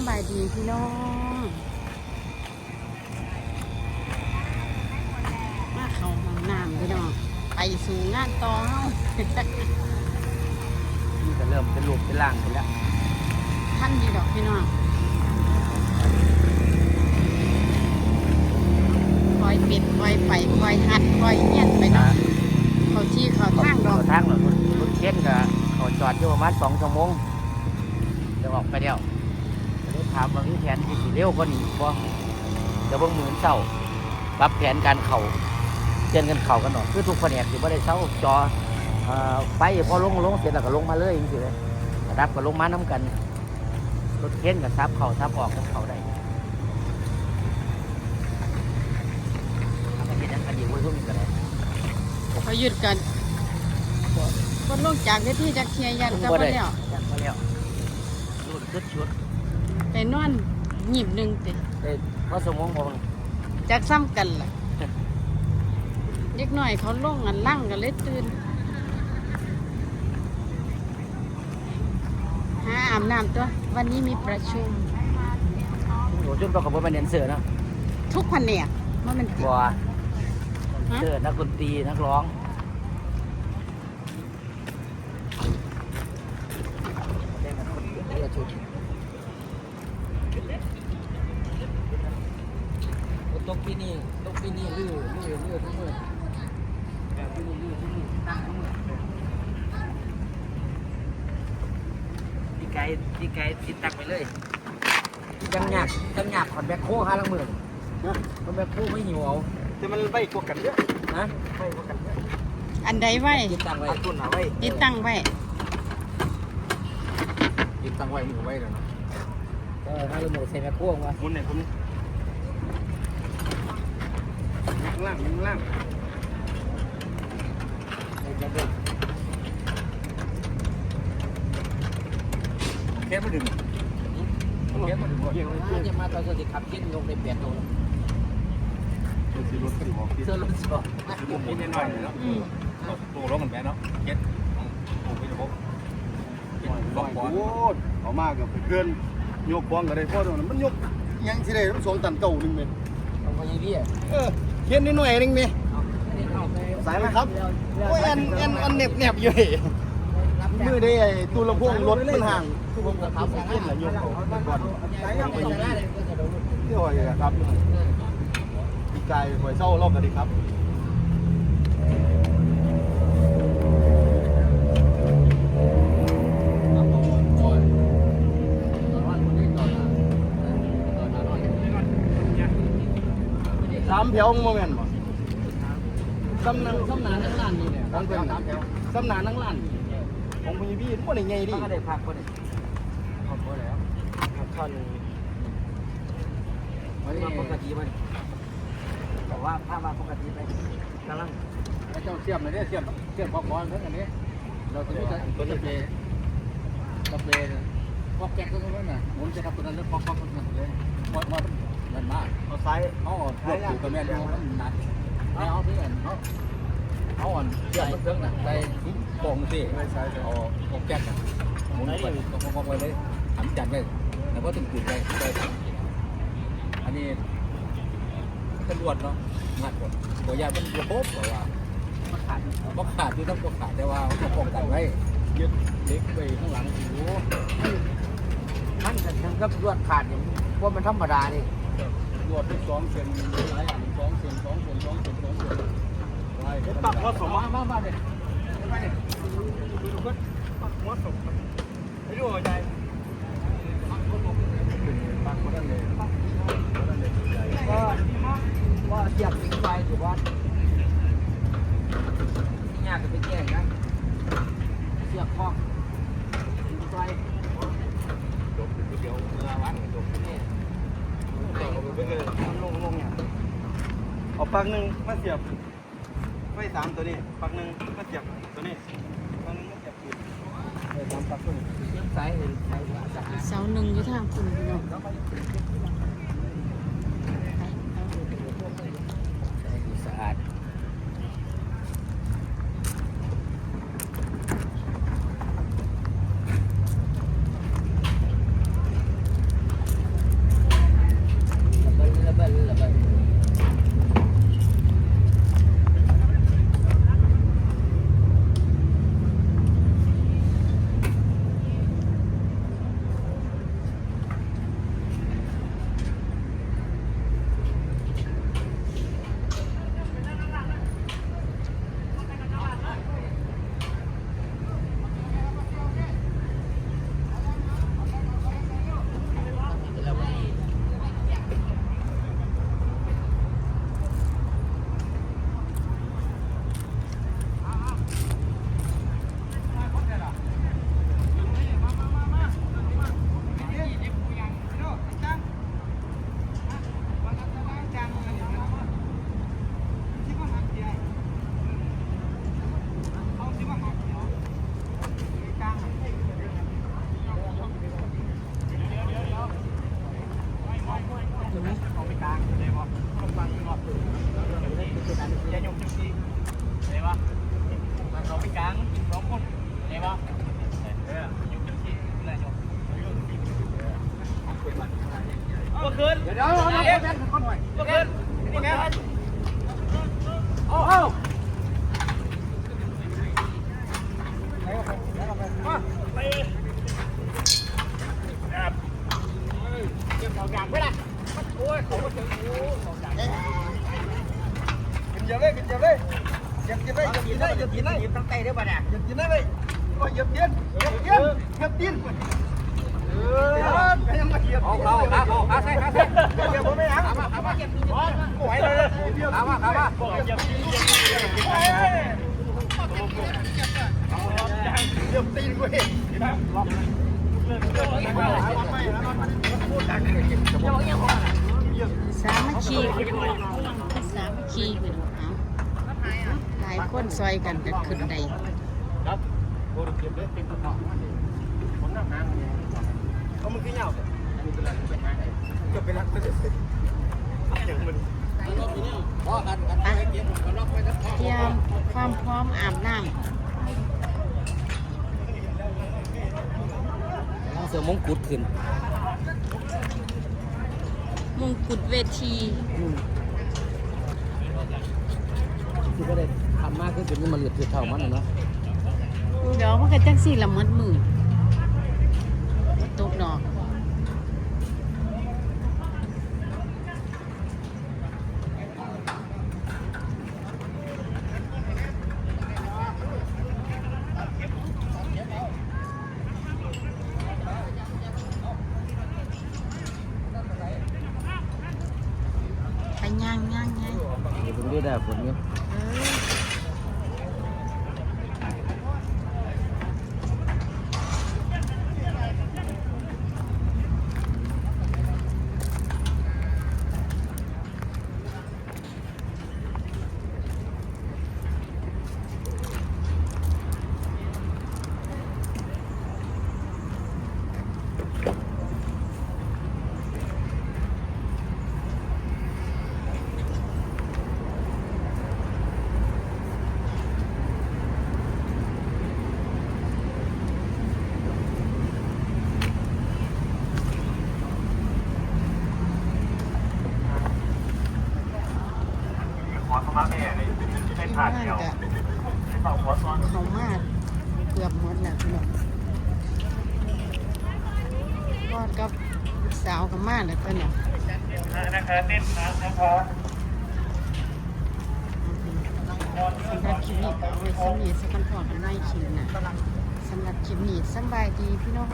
ำบายดีพี่น้อง มาเข้าห้องน้ำพี่น้อง ไปสู่งานต่อเฮานี่ก็เริ่มเป็นรูปเป็นร่างไปแล้ว ท่านดีดอกพี่น้องคอยปิดคอยไปคอยหัดคอยเงียนไปเนาะเขาที่เขาทางดอกทางหรอรถรถเข็นก็เขาจอดอยู่ประมาณสองชั่วโมงจะออกไปแล้วจะได้ถามว่ามีแผนที่สิเร็วกว่านี้บ่เดี๋ยวเบิ่งมือเศร้าปรับแผนการเข่าเจนกันเข่ากันหน่อยคือทุกแผนกที่บ่ได้เศร้าจอเอ่อไปพอลงลงเสร็จแล้วก็ลงมาเลยจริงๆเลยระดับก็ลงมาน้กันรถเข็นกับซับเข่าซับออกกับเข่าได้ทำให้เห็นอย่างกันดีกว่าช่วงนี้ก็ได้เขาหยุดกันก็ลงจากเวทีจากเทียยันก็ไปแล้วยันมาแล้วชุดชุดชุด ไปนอนหยิบหนึ่งติเอ้ยพระสมองบอกจากซ้ำกันล่ะเด็กหน่อยเขาลงอันล่างกันเลยตื่นหาอาบน้ำตัว วันนี้มีประชุมโหจุดประกอบเป็นเดนเซอร์นะทุกแผนกว่ามันติดบัวเซอร์นักดนตรีนักร้องได้มาคนเดียวได้ชุดตกปีนี้ตกปีนี้ลื้อลื้อลื้อทั้งหมดแบบลื้อลื้อทั้งหมดตั้งทั้งหมดที่ไกด์ที่ไกด์ติดตั้งไปเลยยังหยาบยังหยาบขอนแบคโค้ห้าลังหมื่นขอนแบคโค้ไม่หิวเอาแต่มันไว้กว่ากันเยอะนะไว้กว่ากันเยอะอันใดไว้ยึดตังไว้อันต้นหาไว้ติดตั้งไว้ยึดตั้งไว้มือไว้แล้วเนาะเออห้าลังหมื่นใส่แบคโค้มาหมุนเนี่ยผมข้างล่างข้างล่า งแค่ไม่ดึงแค่ไม่ดึงหมดถ้าจะมาตอนสติขับเย็นลงในเปลี่ยนตัวซื้อรถก็ดีบอกเสื้อรถสปอร์ตผมนิดหน่อยเนาะอืมตัวร้องกันแม่เนาะเก็ตผมไม่ได้บอกบอกบอลโอ้เอามากกับเพื่อนยกบ้องก็ได้พ่อตรงนั้นมันยกยังสิได้สองตันเก่าหนึ่งเมตรของพญาพี่อะเออเขียนนิดหน่อยนึงเมตรเอาไปสายไหมครับโอ้ยอันอันอันเน็บเน็บอยู่เฮ้มือได้ไอ้ตู้ลำโพงรถมันห่าง คือผมกับทำเล่นหลายยกก่อนไปอยู่ที่หอยครับปีกายหอยเศร้ารอบกันดีครับสามแถวโมเมนต์บ่สำนักสำนักนั่งร้านนี่เนี่ยของเพิ่นสามแถวสำนักนั่งร้านของพี่พี่มันบ่ได้ใหญ่ดิ ก็ได้พักคนนี้ขอบคุณแล้วพักท่อนวันนี้ปกติมันแต่ว่าถ้ามาปกติไปกำลังไอ้เจ้าเสียมเลยเนี่ยเสียมเสียมพอกรเพิ่นอันนี้ เราจะมีตัวนี้เปตะเปย์พอกแก๊กตัวนั้นน่ะหมุนจะครับตัวนั้นแล้วพอกพอกตัวนั้นเลยหมดหมดมันมากเอาไซ้ายเอาออกซ้ายล่างตัวแม่นเอามันหนักเอาเอาเพื่อนเอาเอาอ่อนเสียมเครื่องน่ะใส่โป่งสิเอาพอกแก๊กน่ะหมุนไปพอกพอกไปเลย หันจัดเลยแล้วก็ถึงจุดเลยอันนี้ตำรวจเนาะงัดหมดตัวยาเป็นระบบบอกว่ามาขาดบ่ขาดที่ต้องบ่ขาดแต่ว่าต้องป้องกันไว้ยึดเล็กไปข้างหลังโอ้มันจะถึงกับรวดขาดอย่างว่ามันธรรมดานี่รวดที่สองเซนหลายอันสองเซนสองเซนสองเซนสองเซนไล่ตักหัวสมมามามาเด็มาเด็ตักหัวสมไม่รู้ว่าใจปักคนนั้นเลยปักคนนั้นเลย ก็ ว่าเสียบสิงไฟถือว่าที่ยากจะไปแก้นะเสียบคอกสิงไฟจบเดียวเวลาวันจบนี่ลงลงเนี่ยเอาปักหนึ่งมาเสียบไฟสามตัวนี้ปักหนึ่งมาเสียบตัวนี้ปักหนึ่งมาเสียบอีกเออสามปักตัวนี้เสาหนึ่งอยู่ทางคุณพี่น้องไปเอา สะอาด คืน เดี๋ยวเดี๋ยวเอามาแบ่งกันก่อนหน่อย เมื่อคืนนี่ไง เอาเอา เก็บของอย่างไปละโอ้ยของมันถึงโอ้ของอย่าง กินเยอะเลยกินเยอะเลย เก็บกินเลยเก็บกินเลยเก็บกินเลยหยิบตั้งใจได้ป่ะเนี่ยเก็บกินเลยโอ้ยเก็บกินเก็บ ลามาเอามาเก็บตีนกูเองสามัคคีสามัคคีพี่น้องเอาหลายคนซอยกันก็ขึ้นได้ครับโอ้เก็บเลยเป็นกระเป๋าผมนั่งนั่งเอามือขึ้นยวเก็บไปรักก็จะเสร็จพอกันกันไปเก็บกันเตรียมความพร้อมอาบน้เอาเสือมงกุฎขึ้น มงกุฎเวทีก็ได้ ทำมากขึ้นเป็นมันเหลือดเท่ามันเนาะเดี๋ยวมันก็จังสี่ละหมดมือตกดอกไปย่างย่างย่างเดี๋ยวผมได้ได้ผลอยู่เออ ขอเข้ามาแม่เลยไม่ผ่านเดียวเขาหัวซ้อน เขามาเกือบหมดแล้วพี่น้อง กอดกับลูกสาวกับมาแล้วตัวเนี่ยนะครับเต้นนะครับสำหรับคลิปนี้ก็เอาไว้สำนีสักกันพอกันไม่คลิปนะสำหรับคลิปนี้สำบายดีพี่น้อง